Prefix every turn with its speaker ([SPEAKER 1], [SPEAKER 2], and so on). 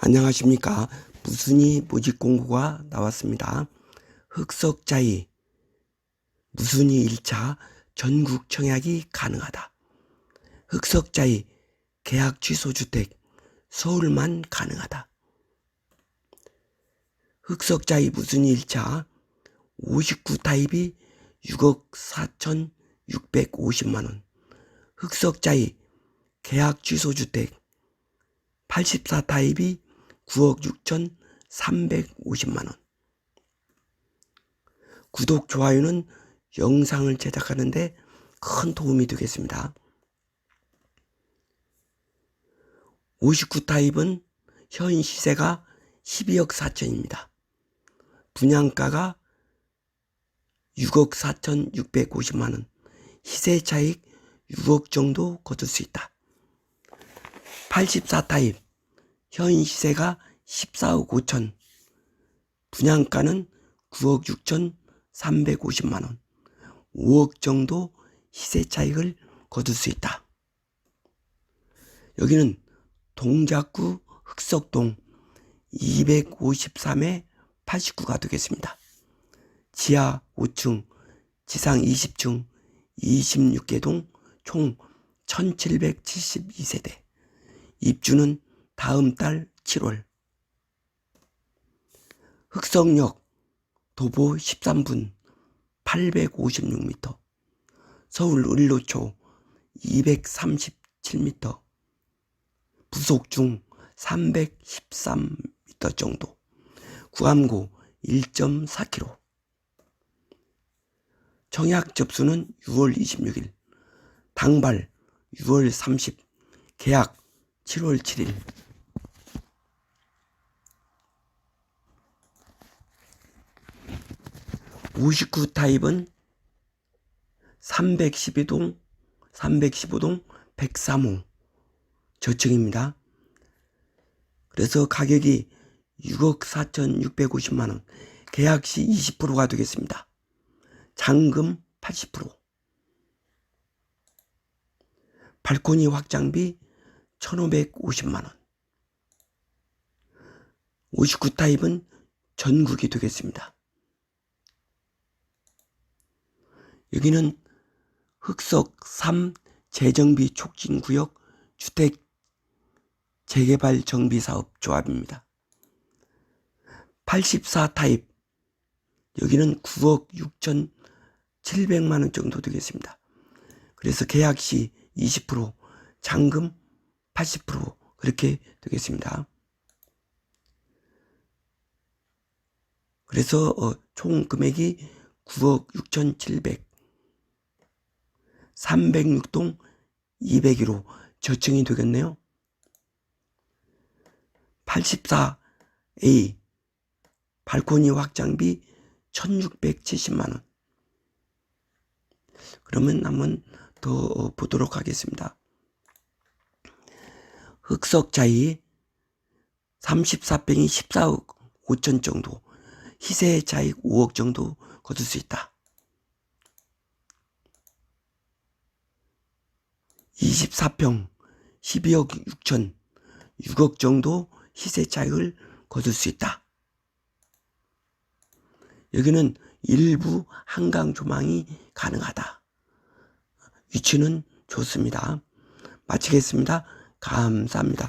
[SPEAKER 1] 안녕하십니까. 무순이 모집 공고가 나왔습니다. 흑석자이 무순이 1차 전국 청약이 가능하다. 흑석자이 계약 취소 주택 서울만 가능하다. 흑석자이 무순이 1차 59 타입이 6억 4,650만 원. 흑석자이 계약 취소 주택 84 타입이 9억 6,350만 원. 구독, 좋아요는 영상을 제작하는데 큰 도움이 되겠습니다. 59 타입은 현 시세가 12억 4천입니다. 분양가가 6억 4,650만 원. 시세 차익 6억 정도 거둘 수 있다. 84 타입 현 시세가 14억 5천 분양가는 9억 6천 350만 원 5억 정도 시세 차익을 거둘 수 있다. 여기는 동작구 흑석동 253에 89가 되겠습니다. 지하 5층, 지상 20층, 26개동 총 1772세대. 입주는 다음 달 7월. 흑성역 도보 13분 856m. 서울 을로초 237m. 부속 중 313m 정도. 구암고 1.4km. 청약 접수는 6월 26일. 당발 6월 30. 계약 7월 7일. (59) 타입은 312동 315동 103호 저층입니다. 그래서 가격이 6억 4,650만원 계약 시 20%가 되겠습니다. 잔금 80% 발코니 확장비 1,550만원 59 타입은 전국이 되겠습니다. 여기는 흑석 3 재정비 촉진 구역 주택 재개발 정비 사업 조합입니다. 84 타입 여기는 9억 6천 7백만 원 정도 되겠습니다. 그래서 계약 시 20% 잔금 80% 그렇게 되겠습니다. 그래서 어, 총 금액이 9억 6,700 306동 201호 저층이 되겠네요. 84A 발코니 확장비 1670만원. 그러면 한번 더 보도록 하겠습니다. 흑석자이 34평이 14억 5천 정도, 희세 차익 5억 정도 거둘 수 있다. 24평 12억 6천 6억 정도 희세 차익을 거둘 수 있다. 여기는 일부 한강 조망이 가능하다. 위치는 좋습니다. 마치겠습니다. 감사합니다.